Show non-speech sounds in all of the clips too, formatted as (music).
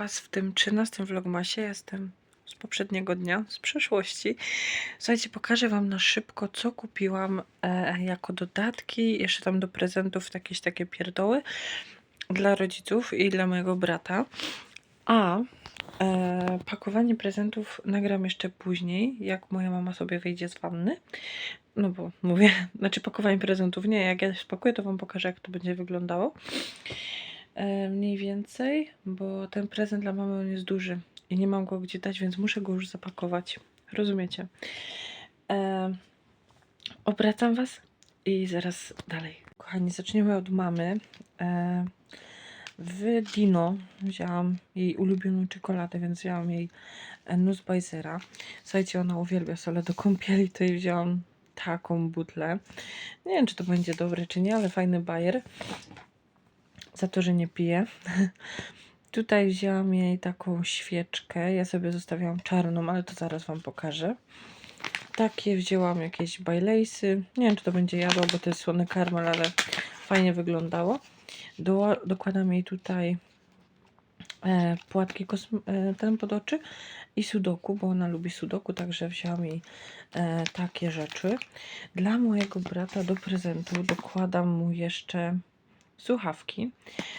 Was w tym 13 vlogmasie. Jestem z poprzedniego dnia, z przeszłości. Słuchajcie, pokażę Wam na szybko, co kupiłam e, jako dodatki, jeszcze tam do prezentów jakieś takie pierdoły dla rodziców i dla mojego brata. A e, pakowanie prezentów nagram jeszcze później, jak moja mama sobie wyjdzie z wanny. No bo mówię, (laughs) znaczy pakowanie prezentów nie, jak ja spakuję, to Wam pokażę, jak to będzie wyglądało. E, mniej więcej, bo ten prezent dla mamy on jest duży i nie mam go gdzie dać, więc muszę go już zapakować. Rozumiecie? E, obracam Was i zaraz dalej. Kochani, zaczniemy od mamy. E, w Dino wzięłam jej ulubioną czekoladę, więc wzięłam jej Nussbaisera. Słuchajcie, ona uwielbia sole do kąpieli, to jej wzięłam taką butlę. Nie wiem, czy to będzie dobre, czy nie, ale fajny bajer. Za to, że nie piję. (laughs) Tutaj wzięłam jej taką świeczkę. Ja sobie zostawiałam czarną, ale to zaraz Wam pokażę. Takie wzięłam jakieś bajlejsy. Nie wiem, czy to będzie jadło, bo to jest słony karmel, ale fajnie wyglądało. Do, dokładam jej tutaj e, płatki e, ten pod oczy i sudoku, bo ona lubi sudoku, także wzięłam jej e, takie rzeczy. Dla mojego brata do prezentu dokładam mu jeszcze słuchawki,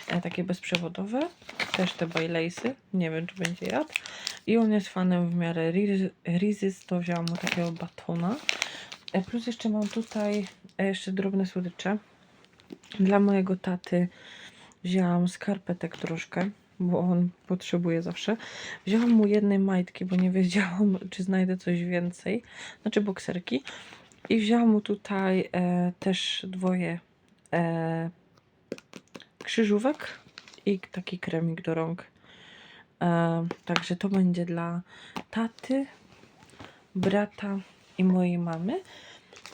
e, takie bezprzewodowe, też te bajlejsy, nie wiem czy będzie jadł. I on jest fanem w miarę Riz- Rizys, to wzięłam mu takiego batona. E, plus jeszcze mam tutaj e, jeszcze drobne słodycze. Dla mojego taty wzięłam skarpetek troszkę, bo on potrzebuje zawsze. Wzięłam mu jednej majtki, bo nie wiedziałam, czy znajdę coś więcej. Znaczy bokserki. I wzięłam mu tutaj e, też dwoje e, krzyżówek i taki kremik do rąk. E, także to będzie dla taty, brata i mojej mamy.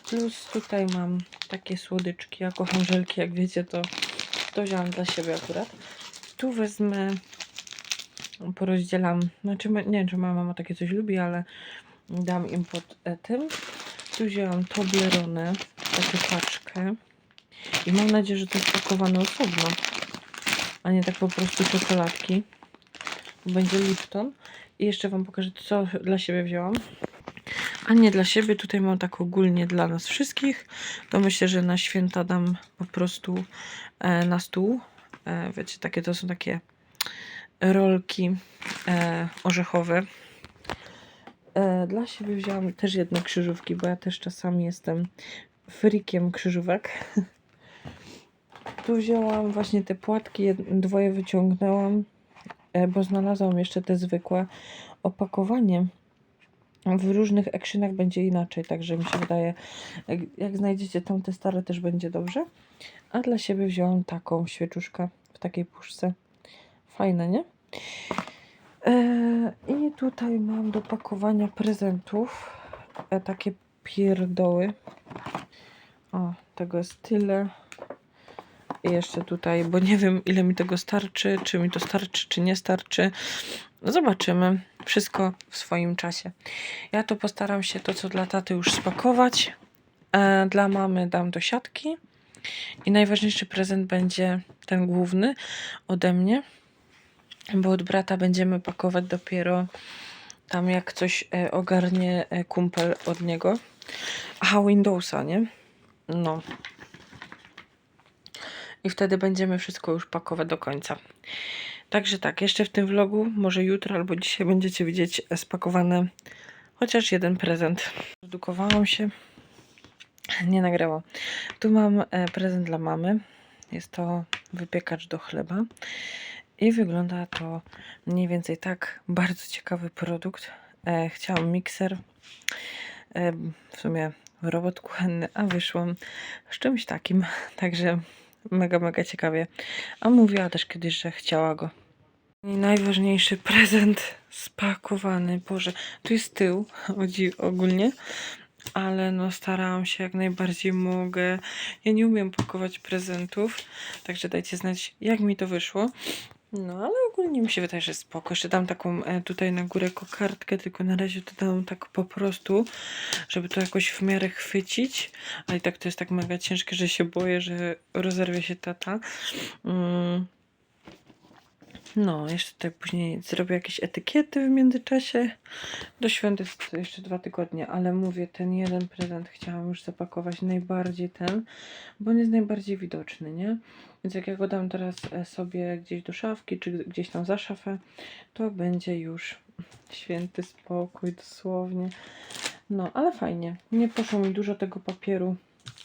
Plus tutaj mam takie słodyczki. Ja kocham żelki, jak wiecie, to, to wziąłam dla siebie akurat. Tu wezmę, porozdzielam, znaczy nie wiem, czy moja mama takie coś lubi, ale dam im pod e, tym. Tu wzięłam Toblerone, taką paczkę. I mam nadzieję, że to jest pakowane osobno, a nie tak po prostu czekoladki. Będzie Lipton. I jeszcze Wam pokażę, co dla siebie wzięłam. A nie dla siebie, tutaj mam tak ogólnie dla nas wszystkich. To myślę, że na święta dam po prostu e, na stół. E, wiecie, takie to są takie rolki e, orzechowe. E, dla siebie wzięłam też jedne krzyżówki, bo ja też czasami jestem frikiem krzyżówek. (laughs) Tu wzięłam właśnie te płatki, dwoje wyciągnęłam, e, bo znalazłam jeszcze te zwykłe opakowanie. W różnych ekrzynach będzie inaczej, także mi się wydaje, jak, jak znajdziecie tam te stare, też będzie dobrze. A dla siebie wzięłam taką świeczuszkę w takiej puszce. Fajne, nie? E, I tutaj mam do pakowania prezentów e, takie pierdoły. O, tego jest tyle. Jeszcze tutaj, bo nie wiem ile mi tego starczy, czy mi to starczy, czy nie starczy. Zobaczymy. Wszystko w swoim czasie. Ja to postaram się to, co dla taty już spakować. E, dla mamy dam do siatki. I najważniejszy prezent będzie ten główny ode mnie. Bo od brata będziemy pakować dopiero tam jak coś e, ogarnie e, kumpel od niego. Aha, Windowsa, nie? No. I wtedy będziemy wszystko już pakować do końca. Także tak, jeszcze w tym vlogu, może jutro albo dzisiaj będziecie widzieć spakowane chociaż jeden prezent. Redukowałam się. Nie nagrało. Tu mam e, prezent dla mamy. Jest to wypiekacz do chleba. I wygląda to mniej więcej tak. Bardzo ciekawy produkt. E, chciałam mikser. E, w sumie robot kuchenny, a wyszłam z czymś takim. (laughs) Także mega, mega ciekawie. A mówiła też kiedyś, że chciała go. I najważniejszy prezent spakowany. Boże, tu jest tył ogólnie, ale no starałam się jak najbardziej mogę. Ja nie umiem pakować prezentów, także dajcie znać, jak mi to wyszło. No, ale ogólnie mi się wydaje, że spoko. Jeszcze dam taką e, tutaj na górę kokardkę, tylko na razie to dam tak po prostu, żeby to jakoś w miarę chwycić. Ale i tak to jest tak mega ciężkie, że się boję, że rozerwie się tata. Mm. No, jeszcze tutaj później zrobię jakieś etykiety w międzyczasie. Do świąt jest jeszcze dwa tygodnie, ale mówię, ten jeden prezent chciałam już zapakować najbardziej ten, bo on jest najbardziej widoczny, nie? Więc jak ja go dam teraz e, sobie gdzieś do szafki, czy gdzieś tam za szafę, to będzie już święty spokój dosłownie. No, ale fajnie. Nie poszło mi dużo tego papieru.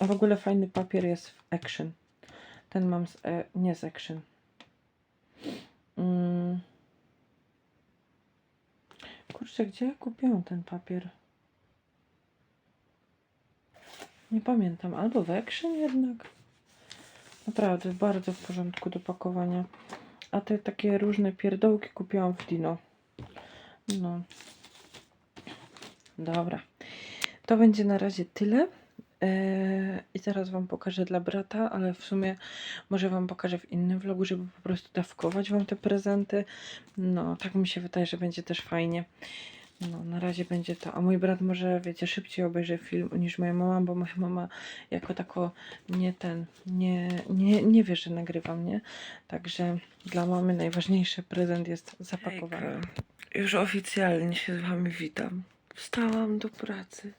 A w ogóle fajny papier jest w Action. Ten mam z, e, nie z Action. Mm. Kurczę, gdzie ja kupiłam ten papier? Nie pamiętam. Albo w Action jednak. Naprawdę, bardzo w porządku do pakowania. A te takie różne pierdołki kupiłam w Dino. No. Dobra. To będzie na razie tyle. Eee, I zaraz Wam pokażę dla brata, ale w sumie może Wam pokażę w innym vlogu, żeby po prostu dawkować Wam te prezenty. No, tak mi się wydaje, że będzie też fajnie. No, na razie będzie to. A mój brat może, wiecie, szybciej obejrzy film niż moja mama, bo moja mama jako tako nie ten, nie, nie, nie wie, że nagrywam, nie? Także dla mamy najważniejszy prezent jest zapakowany. Już oficjalnie się z Wami witam. Wstałam do pracy.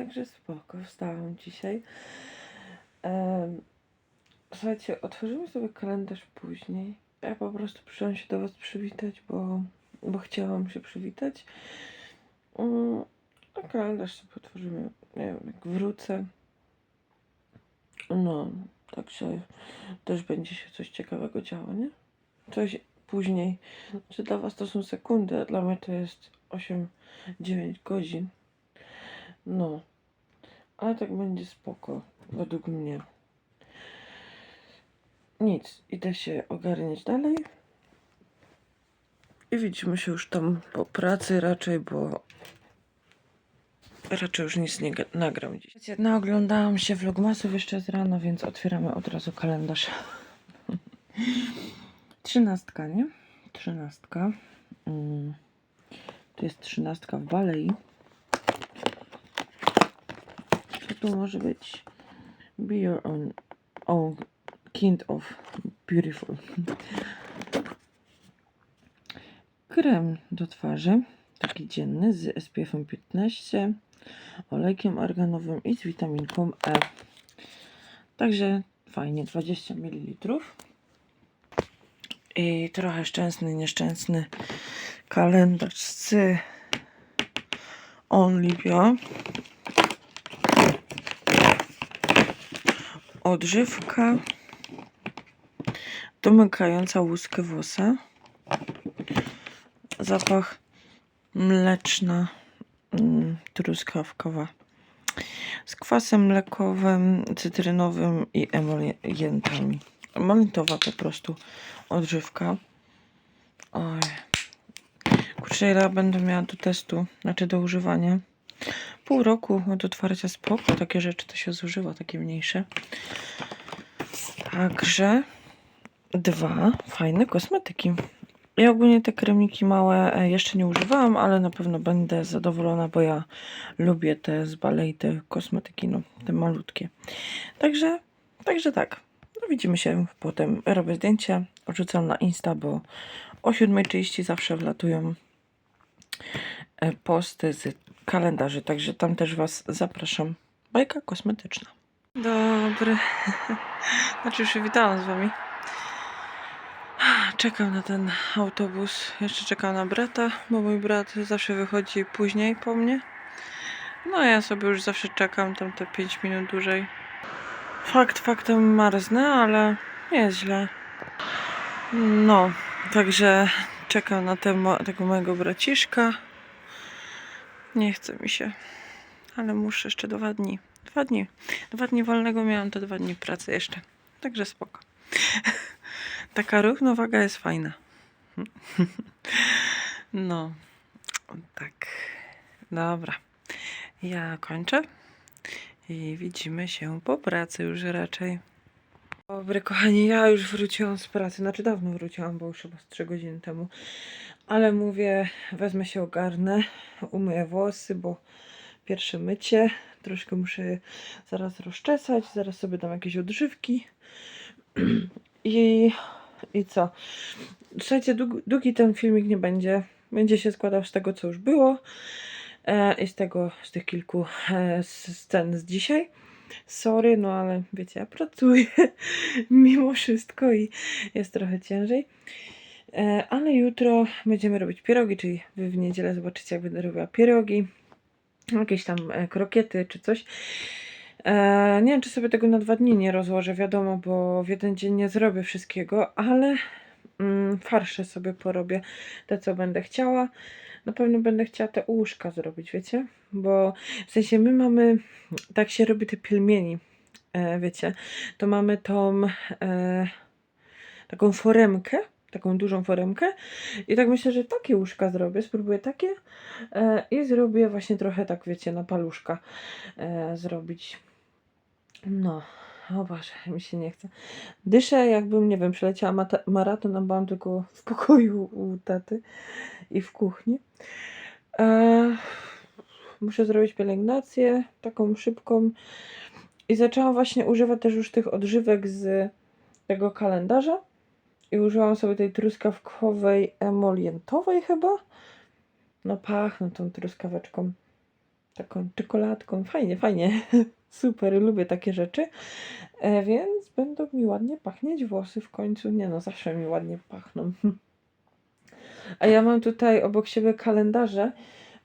Także spoko, wstałam dzisiaj. Em, słuchajcie, otworzymy sobie kalendarz później. Ja po prostu przyszłam się do Was przywitać, bo, bo chciałam się przywitać. Mm, A kalendarz sobie otworzymy, nie wiem, jak wrócę. No, także też będzie się coś ciekawego działo, nie? Coś później. Czy dla Was to są sekundy, a dla mnie to jest 8-9 godzin. No, ale tak będzie spoko, według mnie. Nic, idę się ogarniać dalej. I widzimy się już tam po pracy raczej, bo raczej już nic nie nagram dziś. No, oglądałam się vlogmasów jeszcze z rana, więc otwieramy od razu kalendarz. (laughs) Trzynastka, nie? Trzynastka. Mm. To jest trzynastka w Balei. Co tu może być? Be your own, own kind of beautiful. Krem do twarzy, taki dzienny z SPF 15, olejkiem arganowym i z witaminką E. Także fajnie, 20 ml. I trochę szczęsny, nieszczęsny kalendarz z Onlibia. Odżywka domykająca łuskę włosa. Zapach mleczna, mm, truskawkowa. Z kwasem mlekowym, cytrynowym i emolientami. Emolientowa po prostu odżywka. Oj. Kurczę, ile będę miała do testu, znaczy do używania. Pół roku od otwarcia spoko, takie rzeczy to się zużywa, takie mniejsze. Także dwa fajne kosmetyki. Ja ogólnie te kremniki małe e, jeszcze nie używałam, ale na pewno będę zadowolona, bo ja lubię te z Balei, te kosmetyki, no, te malutkie. Także, także tak. No, widzimy się potem. Robię zdjęcia, odrzucam na Insta, bo o 7.30 zawsze wlatują e, posty z kalendarzy, także tam też Was zapraszam. Bajka kosmetyczna. Dobry. (laughs) Znaczy już się witałam z Wami. Czekam na ten autobus. Jeszcze czekam na brata, bo mój brat zawsze wychodzi później po mnie. No ja sobie już zawsze czekam tam te 5 minut dłużej. Fakt faktem marznę, ale nie jest źle. No, także czekam na tego, tego mojego braciszka. Nie chce mi się, ale muszę jeszcze dwa dni. Dwa dni. Dwa dni wolnego miałam, to dwa dni pracy jeszcze. Także spoko. (laughs) Taka równowaga jest fajna. (laughs) No, tak. Dobra. Ja kończę i widzimy się po pracy już raczej. Dobry, kochani, ja już wróciłam z pracy. Znaczy dawno wróciłam, bo już chyba z 3 godziny temu. Ale mówię, wezmę się ogarnę, umyję włosy, bo pierwsze mycie. Troszkę muszę je zaraz rozczesać, zaraz sobie dam jakieś odżywki. (clears throat) I i co? Słuchajcie, długi, ten filmik nie będzie. Będzie się składał z tego, co już było e, i z tego, z tych kilku e, scen z dzisiaj. Sorry, no ale wiecie, ja pracuję (laughs) mimo wszystko i jest trochę ciężej. E, ale jutro będziemy robić pierogi, czyli wy w niedzielę zobaczycie, jak będę robiła pierogi, jakieś tam e, krokiety czy coś. E, nie wiem, czy sobie tego na dwa dni nie rozłożę, wiadomo, bo w jeden dzień nie zrobię wszystkiego, ale mm, farsze sobie porobię te, co będę chciała. Na pewno będę chciała te uszka zrobić, wiecie? Bo w sensie my mamy, tak się robi te pilmieni, wiecie? To mamy tą taką foremkę, taką dużą foremkę i tak myślę, że takie łóżka zrobię, spróbuję takie e, i zrobię właśnie trochę tak, wiecie, na paluszka e, zrobić. No, o Boże, mi się nie chce. Dyszę jakbym, nie wiem, przeleciała maraton, a byłam tylko w pokoju u taty i w kuchni. E, muszę zrobić pielęgnację, taką szybką. I zaczęłam właśnie używać też już tych odżywek z tego kalendarza. I użyłam sobie tej truskawkowej emolientowej chyba. No pachnę tą truskaweczką. Taką czekoladką. Fajnie, fajnie. (laughs) Super, lubię takie rzeczy. E, więc będą mi ładnie pachnieć włosy w końcu. Nie no, zawsze mi ładnie pachną. (laughs) A ja mam tutaj obok siebie kalendarze,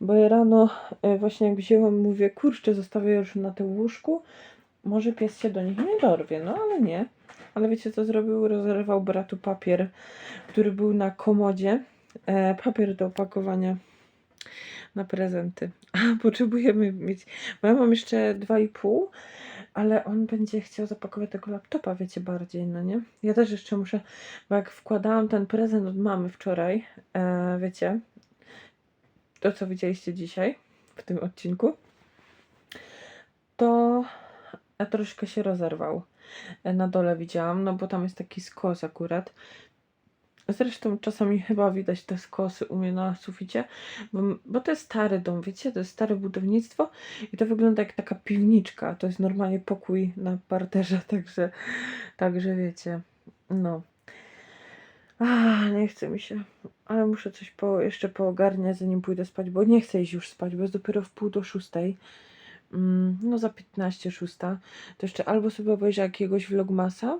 bo ja rano e, właśnie jak wzięłam, mówię, kurczę, zostawię już na tym łóżku. Może pies się do nich nie dorwie, no ale nie. Ale wiecie co zrobił? Rozerwał bratu papier, który był na komodzie. E, papier do opakowania na prezenty. A, (laughs) potrzebujemy mieć, bo ja mam jeszcze 2,5, ale on będzie chciał zapakować tego laptopa, wiecie, bardziej, no nie? Ja też jeszcze muszę, bo jak wkładałam ten prezent od mamy wczoraj, e, wiecie, to co widzieliście dzisiaj w tym odcinku, to a troszkę się rozerwał. E, Na dole widziałam, no bo tam jest taki skos akurat. Zresztą czasami chyba widać te skosy u mnie na suficie, bo, bo to jest stary dom, wiecie, to jest stare budownictwo i to wygląda jak taka piwniczka. To jest normalnie pokój na parterze, (laughs) także, także wiecie, no. Nie chce mi się, ale muszę coś po, jeszcze poogarniać, zanim pójdę spać, bo nie chcę iść już spać, bo jest dopiero w pół do szóstej. Mm, no za 15 szósta. To jeszcze albo sobie obejrzę jakiegoś vlogmasa,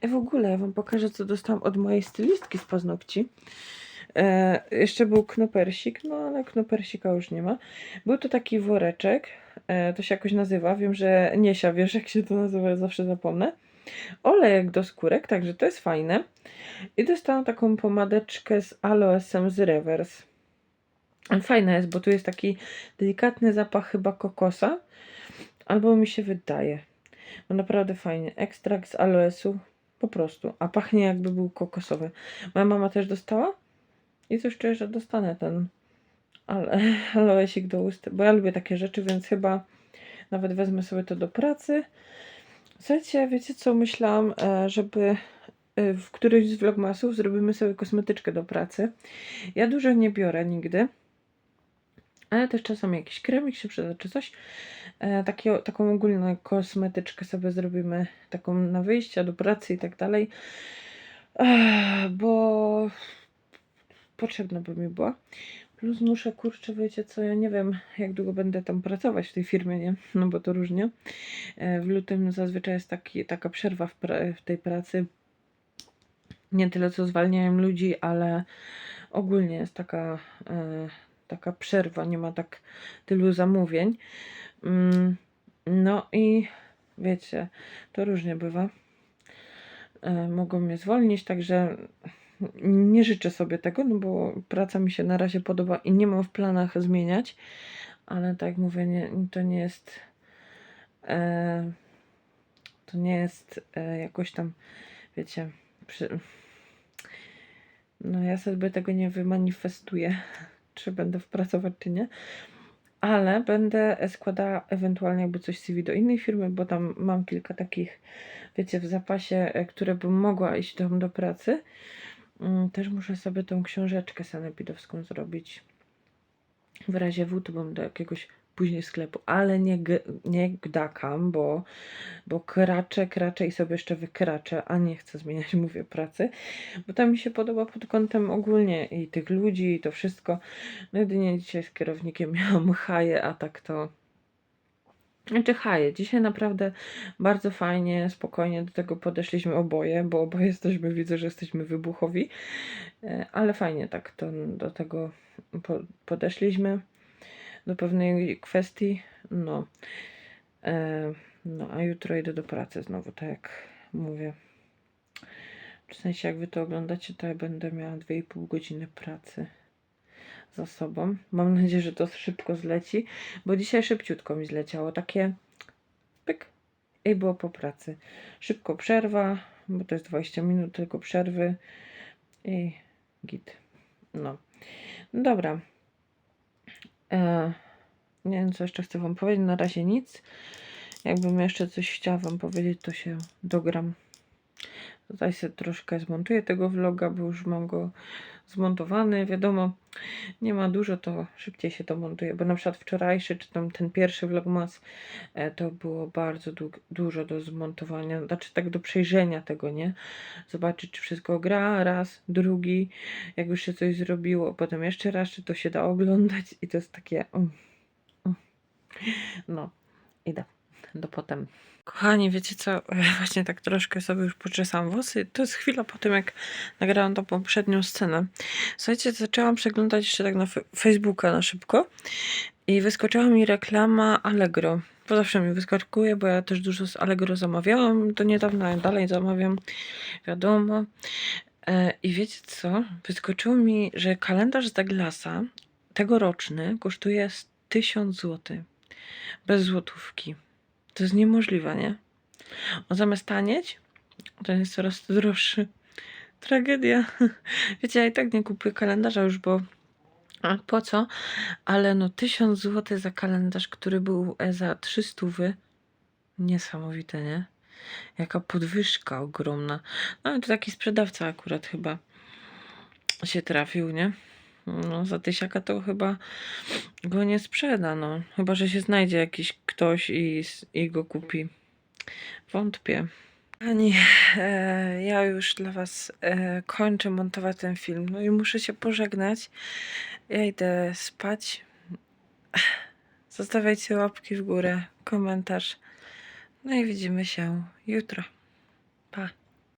E, w ogóle ja wam pokażę, co dostałam od mojej stylistki z paznokci. E, jeszcze był knopersik, no ale knopersika już nie ma. Był to taki woreczek, e, to się jakoś nazywa, wiem, że Niesia, wiesz jak się to nazywa, ja zawsze zapomnę. Olejek do skórek, także to jest fajne. I dostałam taką pomadeczkę z aloesem z Reverse. Fajna jest, bo tu jest taki delikatny zapach chyba kokosa, albo mi się wydaje. No naprawdę fajnie. Ekstrakt z aloesu. Po prostu. A pachnie jakby był kokosowy. Moja mama też dostała. I coś czuję, że dostanę ten ale, (laughs) aloesik do ust. Bo ja lubię takie rzeczy, więc chyba nawet wezmę sobie to do pracy. Słuchajcie, wiecie co? Myślałam, e, żeby e, w którymś z vlogmasów zrobimy sobie kosmetyczkę do pracy. Ja dużo nie biorę nigdy. Ale też czasem jakiś kremik się przyda, czy coś. E, takie, taką ogólną kosmetyczkę sobie zrobimy, taką na wyjście do pracy i tak dalej, e, bo potrzebna by mi była. Plus muszę, kurczę, wiecie co, ja nie wiem, jak długo będę tam pracować w tej firmie, nie? No bo to różnie. E, w lutym zazwyczaj jest taki, taka przerwa w, pra- w tej pracy. Nie tyle, co zwalniają ludzi, ale ogólnie jest taka, e, taka przerwa, nie ma tak tylu zamówień. Mm, No i wiecie, to różnie bywa. E, Mogą mnie zwolnić, także nie życzę sobie tego, no bo praca mi się na razie podoba i nie mam w planach zmieniać, ale tak mówię, nie, to nie jest e, to nie jest e, jakoś tam, wiecie, przy, no ja sobie tego nie wymanifestuję, czy będę pracować, czy nie, ale będę składała ewentualnie jakby coś CV do innej firmy, bo tam mam kilka takich, wiecie, w zapasie, e, które bym mogła iść tam do pracy. Mm, Też muszę sobie tą książeczkę sanepidowską zrobić. W razie W to bym do jakiegoś później sklepu, ale nie, nie gdakam, bo, bo kraczę, kraczę i sobie jeszcze wykraczę, a nie chcę zmieniać, (laughs) mówię, pracy, bo tam mi się podoba pod kątem ogólnie i tych ludzi i to wszystko. No jedynie dzisiaj z kierownikiem (laughs) miałam haję, a tak to... Znaczy haję. Dzisiaj naprawdę bardzo fajnie, spokojnie do tego podeszliśmy oboje, bo oboje jesteśmy, widzę, że jesteśmy wybuchowi, E, ale fajnie tak to do tego po, podeszliśmy, do pewnej kwestii, no. E, no, a jutro idę do pracy znowu, tak jak mówię. W sensie, jak wy to oglądacie, to ja będę miała 2,5 godziny pracy za sobą. Mam nadzieję, że to szybko zleci, bo dzisiaj szybciutko mi zleciało. Takie pyk i było po pracy. Szybko przerwa, bo to jest 20 minut tylko przerwy i git. No. Dobra. E, nie wiem, co jeszcze chcę Wam powiedzieć. Na razie nic. Jakbym jeszcze coś chciała Wam powiedzieć, to się dogram. Tutaj sobie troszkę zmontuję tego vloga, bo już mam go zmontowany. Wiadomo, nie ma dużo, to szybciej się to montuje, bo na przykład wczorajszy, czy tam ten pierwszy vlogmas, e, to było bardzo dużo do zmontowania, znaczy tak do przejrzenia tego, nie? Zobaczyć, czy wszystko gra, raz, drugi, jak już się coś zrobiło, potem jeszcze raz, czy to się da oglądać i to jest takie... mm, mm. No, idę do potem. Kochani, wiecie co? (laughs) Właśnie tak troszkę sobie już poczesam włosy. To jest chwila po tym, jak nagrałam tą poprzednią scenę. Słuchajcie, zaczęłam przeglądać jeszcze tak na Facebooka na szybko i wyskoczyła mi reklama Allegro. Bo zawsze mi wyskakuje, bo ja też dużo z Allegro zamawiałam do niedawna, ja dalej zamawiam, wiadomo. E, I wiecie co? Wyskoczyło mi, że kalendarz z Douglasa tegoroczny kosztuje z 1000 zł. Bez złotówki. To jest niemożliwe, nie? On zamiast tanieć, to jest coraz droższy. Tragedia. (laughs) Wiecie, ja i tak nie kupuję kalendarza już, bo po co? Ale no 1000 zł za kalendarz, który był za 300 wy. Niesamowite, nie? Jaka podwyżka ogromna. No to taki sprzedawca akurat chyba się trafił, nie? No za tysiaka to chyba go nie sprzeda, no. Chyba, że się znajdzie jakiś ktoś i, i go kupi. Wątpię. Ani, e, ja już dla Was e, kończę montować ten film. No i muszę się pożegnać. Ja idę spać. Zostawiajcie łapki w górę, komentarz. No i widzimy się jutro.